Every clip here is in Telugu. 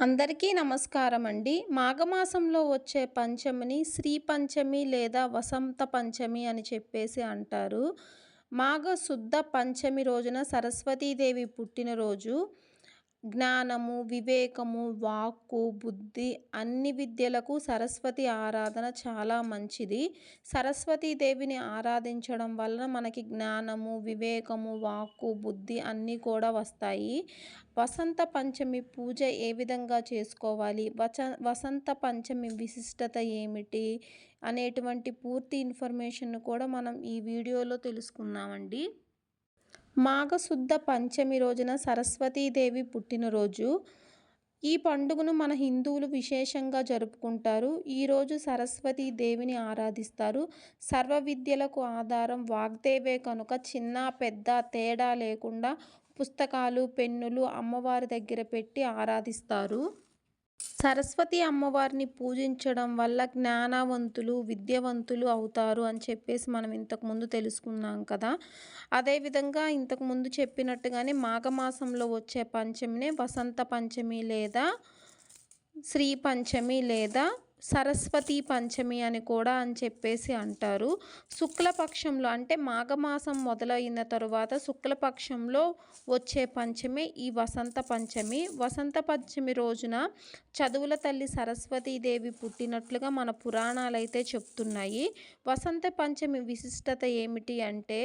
అందరికీ నమస్కారం అండి మాఘమాసంలో వచ్చే పంచమిని శ్రీ పంచమి లేదా వసంత పంచమి అని చెప్పేసి అంటారు. మాఘ శుద్ధ పంచమి రోజున సరస్వతీదేవి పుట్టినరోజు. జ్ఞానము వివేకము వాక్కు బుద్ధి అన్ని విద్యలకు సరస్వతి ఆరాధన చాలా మంచిది. సరస్వతీదేవిని ఆరాధించడం వలన మనకి జ్ఞానము వివేకము వాక్కు బుద్ధి అన్నీ కూడా వస్తాయి. వసంత పంచమి పూజ ఏ విధంగా చేసుకోవాలి? వచ వసంత పంచమి విశిష్టత ఏమిటి? అనేటువంటి పూర్తి ఇన్ఫర్మేషన్ కూడా మనం ఈ వీడియోలో తెలుసుకున్నామండి మాఘశుద్ధ పంచమి రోజున సరస్వతీదేవి పుట్టినరోజు. ఈ పండుగను మన హిందువులు విశేషంగా జరుపుకుంటారు. ఈరోజు సరస్వతీ దేవిని ఆరాధిస్తారు. సర్వ విద్యలకు ఆధారం వాగ్దేవే కనుక చిన్న పెద్ద తేడా లేకుండా పుస్తకాలు పెన్నులు అమ్మవారి దగ్గర పెట్టి ఆరాధిస్తారు. సరస్వతి అమ్మవారిని పూజించడం వల్ల జ్ఞానవంతులు విద్యావంతులు అవుతారు అని చెప్పేసి మనం ఇంతకుముందు తెలుసుకున్నాం కదా. అదేవిధంగా ఇంతకుముందు చెప్పినట్టుగానే మాఘమాసంలో వచ్చే పంచమినే వసంత పంచమి లేదా శ్రీ పంచమి లేదా సరస్వతి పంచమి అని కూడా అని చెప్పేసి అంటారు. శుక్లపక్షంలో అంటే మాఘమాసం మొదలైన తరువాత శుక్లపక్షంలో వచ్చే పంచమి ఈ వసంత పంచమి. వసంత పంచమి రోజున చదువుల తల్లి సరస్వతీదేవి పుట్టినట్లుగా మన పురాణాలు అయితే చెప్తున్నాయి. వసంత పంచమి విశిష్టత ఏమిటి అంటే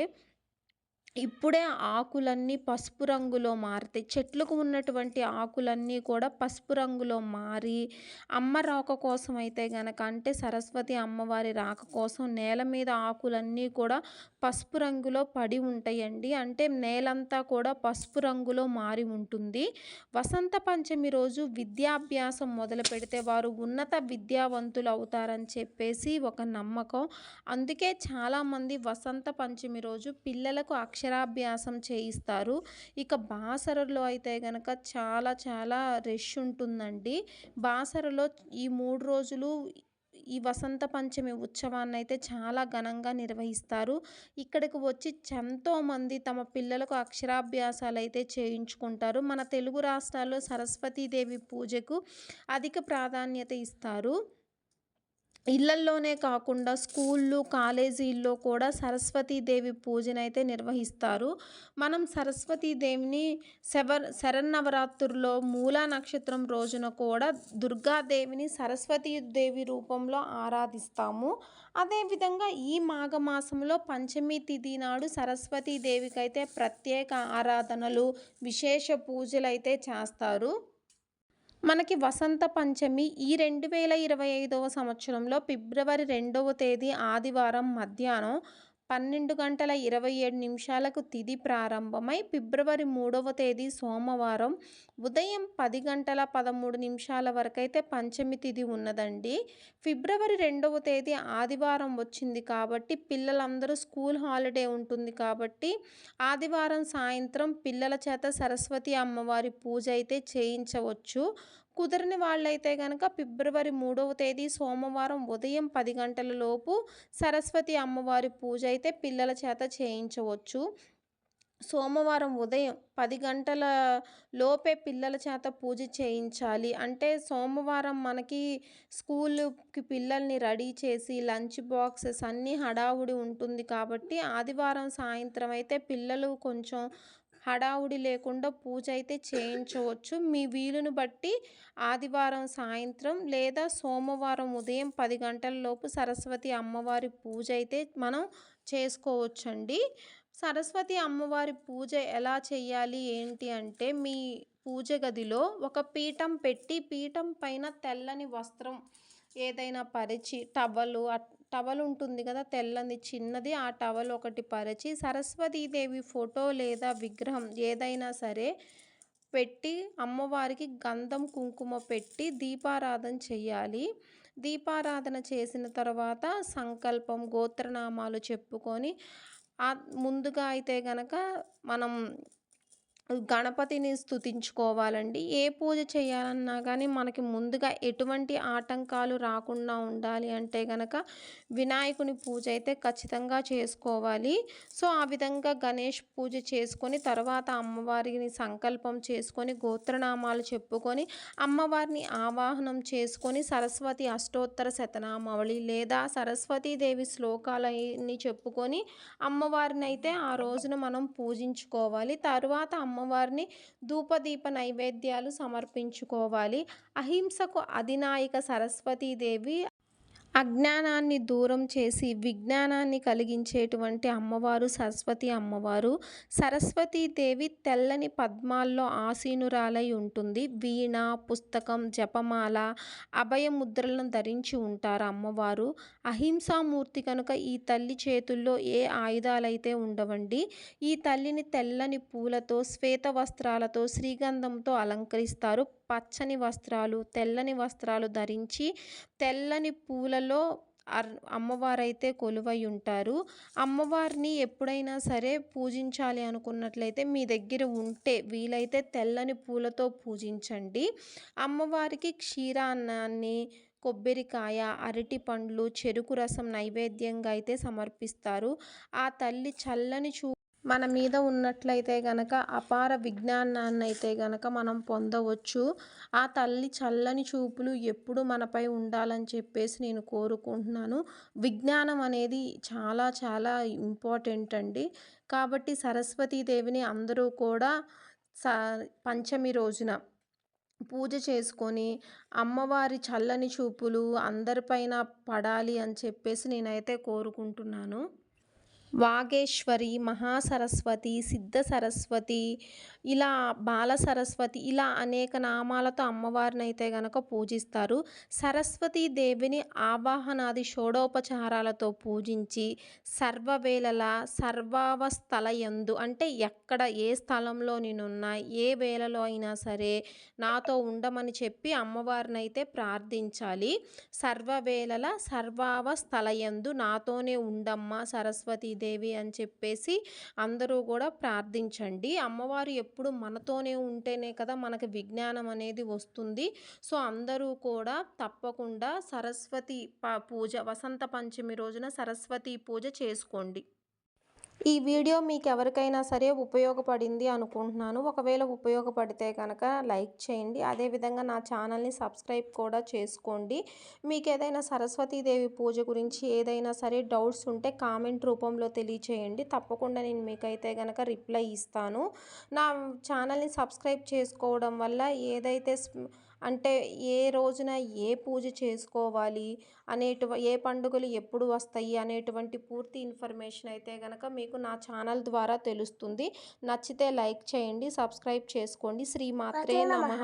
ఇప్పుడే ఆకులన్నీ పసుపు రంగులో మారుతాయి చెట్లకు ఉన్నటువంటి ఆకులన్నీ కూడా పసుపు రంగులో మారి అమ్మ రాక కోసం అయితే గనక అంటే సరస్వతి అమ్మవారి రాక కోసం నేల మీద ఆకులన్నీ కూడా పసుపు రంగులో పడి ఉంటాయండి. అంటే నేలంతా కూడా పసుపు రంగులో మారి ఉంటుంది. వసంత పంచమి రోజు విద్యాభ్యాసం మొదలు పెడితే వారు ఉన్నత విద్యావంతులు అవుతారని చెప్పేసి ఒక నమ్మకం. అందుకే చాలామంది వసంత పంచమి రోజు పిల్లలకు అక్ష అక్షరాభ్యాసం చేయిస్తారు. ఇక బాసరలో అయితే కనుక చాలా చాలా రష్ ఉంటుందండి. బాసరలో ఈ మూడు రోజులు ఈ వసంత పంచమి ఉత్సవాన్ని అయితే చాలా ఘనంగా నిర్వహిస్తారు. ఇక్కడికి వచ్చి ఎంతోమంది తమ పిల్లలకు అక్షరాభ్యాసాలు అయితే చేయించుకుంటారు. మన తెలుగు రాష్ట్రాల్లో సరస్వతీదేవి పూజకు అధిక ప్రాధాన్యత ఇస్తారు. ఇళ్ళల్లోనే కాకుండా స్కూళ్ళు కాలేజీల్లో కూడా సరస్వతీదేవి పూజనైతే నిర్వహిస్తారు. మనం సరస్వతీదేవిని శవర్ శరన్నవరాత్రుల్లో మూలా నక్షత్రం రోజున కూడా దుర్గాదేవిని సరస్వతీదేవి రూపంలో ఆరాధిస్తాము. అదేవిధంగా ఈ మాఘమాసంలో పంచమి తిథి నాడు సరస్వతీదేవికి అయితే ప్రత్యేక ఆరాధనలు విశేష పూజలు అయితే చేస్తారు. మనకి వసంత పంచమి ఈ రెండు వేల ఇరవై ఐదవ సంవత్సరంలో ఫిబ్రవరి రెండవ తేదీ ఆదివారం మధ్యాహ్నం పన్నెండు గంటల ఇరవై ఏడు నిమిషాలకు తిది ప్రారంభమై ఫిబ్రవరి మూడవ తేదీ సోమవారం ఉదయం పది గంటల పదమూడు నిమిషాల వరకైతే పంచమి తిథి ఉన్నదండి. ఫిబ్రవరి రెండవ తేదీ ఆదివారం వచ్చింది కాబట్టి పిల్లలందరూ స్కూల్ హాలిడే ఉంటుంది కాబట్టి ఆదివారం సాయంత్రం పిల్లల చేత సరస్వతి అమ్మవారి పూజ అయితే చేయించవచ్చు. కుదరని వాళ్ళైతే కనుక ఫిబ్రవరి మూడవ తేదీ సోమవారం ఉదయం పది గంటల లోపు సరస్వతి అమ్మవారి పూజ అయితే పిల్లల చేత చేయించవచ్చు. సోమవారం ఉదయం పది గంటల లోపే పిల్లల చేత పూజ చేయించాలి. అంటే సోమవారం మనకి స్కూల్కి పిల్లల్ని రెడీ చేసి లంచ్ బాక్సెస్ అన్నీ హడావుడి ఉంటుంది కాబట్టి ఆదివారం సాయంత్రం అయితే పిల్లలు కొంచెం హడావుడి లేకుండా పూజ అయితే చేయించవచ్చు. మీ వీలును బట్టి ఆదివారం సాయంత్రం లేదా సోమవారం ఉదయం పది గంటల లోపు సరస్వతి అమ్మవారి పూజ అయితే మనం చేసుకోవచ్చండి. సరస్వతి అమ్మవారి పూజ ఎలా చేయాలి? ఏంటి అంటే మీ పూజ గదిలో ఒక పీఠం పెట్టి పీఠం పైన తెల్లని వస్త్రం ఏదైనా పరిచి టవలు టవల్ ఉంటుంది కదా తెల్లని చిన్నది ఆ టవల్ ఒకటి పరిచి సరస్వతీదేవి ఫోటో లేదా విగ్రహం ఏదైనా సరే పెట్టి అమ్మవారికి గంధం కుంకుమ పెట్టి దీపారాధన చేయాలి దీపారాధన చేసిన తర్వాత సంకల్పం గోత్రనామాలు చెప్పుకొని ముందుగా అయితే గనక మనం గణపతిని స్తుతించుకోవాలండి. ఏ పూజ చేయాలన్నా కానీ మనకి ముందుగా ఎటువంటి ఆటంకాలు రాకుండా ఉండాలి అంటే గనక వినాయకుని పూజ అయితే ఖచ్చితంగా చేసుకోవాలి. సో, ఆ విధంగా గణేష్ పూజ చేసుకొని తర్వాత అమ్మవారిని సంకల్పం చేసుకొని గోత్రనామాలు చెప్పుకొని అమ్మవారిని ఆవాహనం చేసుకొని సరస్వతి అష్టోత్తర శతనామావళి లేదా సరస్వతీదేవి శ్లోకాలన్నీ చెప్పుకొని అమ్మవారినైతే ఆ రోజున మనం పూజించుకోవాలి. తర్వాత అమ్మవారిని ధూపదీప నైవేద్యాలు సమర్పించుకోవాలి. అహింసకు అధినాయిక సరస్వతీదేవి అజ్ఞానాన్ని దూరం చేసి విజ్ఞానాన్ని కలిగించేటువంటి అమ్మవారు సరస్వతి అమ్మవారు. సరస్వతీదేవి తెల్లని పద్మాల్లో ఆసీనురాలై ఉంటుంది. వీణ, పుస్తకం, జపమాల, అభయముద్రలను ధరించి ఉంటారు అమ్మవారు. అహింసామూర్తి కనుక ఈ తల్లి చేతుల్లో ఏ ఆయుధాలైతే ఉండవండి. ఈ తల్లిని తెల్లని పూలతో, శ్వేత వస్త్రాలతో, శ్రీగంధంతో అలంకరిస్తారు. పచ్చని వస్త్రాలు, తెల్లని వస్త్రాలు ధరించి తెల్లని పూలలో అర్ అమ్మవారైతే కొలువై ఉంటారు. అమ్మవారిని ఎప్పుడైనా సరే పూజించాలి అనుకున్నట్లయితే మీ దగ్గర ఉంటే వీలైతే తెల్లని పూలతో పూజించండి. అమ్మవారికి క్షీరాన్నాన్ని, కొబ్బరికాయ, అరటిపండ్లు, చెరుకు రసం నైవేద్యంగా అయితే సమర్పిస్తారు. ఆ తల్లి చల్లని చూ మన మీద ఉన్నట్లయితే గనక అపార విజ్ఞానాన్ని అయితే గనక మనం పొందవచ్చు. ఆ తల్లి చల్లని చూపులు ఎప్పుడు మనపై ఉండాలని చెప్పేసి నేను కోరుకుంటున్నాను. విజ్ఞానం అనేది చాలా చాలా ఇంపార్టెంట్ అండి. కాబట్టి సరస్వతీదేవిని అందరూ కూడా స పంచమి రోజున పూజ చేసుకొని అమ్మవారి చల్లని చూపులు అందరిపైన పడాలి అని చెప్పేసి నేనైతే కోరుకుంటున్నాను. వాగేశ్వరి, మహాసరస్వతి, సిద్ధ సరస్వతి, ఇలా బాల సరస్వతి ఇలా అనేక నామాలతో అమ్మవారినైతే గనక పూజిస్తారు. సరస్వతీదేవిని ఆవాహనాది షోడోపచారాలతో పూజించి సర్వవేళల సర్వావస్థల ఎందు అంటే ఎక్కడ ఏ స్థలంలో నేనున్నా, ఏ వేళలో అయినా సరే నాతో ఉండమని చెప్పి అమ్మవారినైతే ప్రార్థించాలి. సర్వవేళలా సర్వావస్థలయందు నాతోనే ఉండమ్మా సరస్వతీదేవి అని చెప్పేసి అందరూ కూడా ప్రార్థించండి. అమ్మవారు ఎప్పుడు మనతోనే ఉంటేనే కదా మనకి విజ్ఞానం అనేది వస్తుంది. సో, అందరూ కూడా తప్పకుండా సరస్వతి ప పూజ వసంత పంచమి రోజున సరస్వతి పూజ చేసుకోండి. ఈ వీడియో మీకు ఎవరికైనా సరే ఉపయోగపడింది అనుకుంటున్నాను. ఒకవేళ ఉపయోగపడితే కనుక లైక్ చేయండి. అదేవిధంగా నా ఛానల్‌ని సబ్స్క్రైబ్ కూడా చేసుకోండి. మీకు ఏదైనా సరస్వతీదేవి పూజ గురించి ఏదైనా సరే డౌట్స్ ఉంటే కామెంట్ రూపంలో తెలియచేయండి. తప్పకుండా నేను మీకైతే కనుక రిప్లై ఇస్తాను. నా ఛానల్‌ని సబ్స్క్రైబ్ చేసుకోవడం వల్ల ఏదైతే అంటే ఏ రోజున ఏ పూజ చేసుకోవాలి అనేటువ ఏ పండుగలు ఎప్పుడు వస్తాయి అనేటువంటి పూర్తి ఇన్ఫర్మేషన్ అయితే గనక మీకు నా ఛానల్ ద్వారా తెలుస్తుంది. నచ్చితే లైక్ చేయండి. సబ్స్క్రైబ్ చేసుకోండి. శ్రీమాత్రే నమః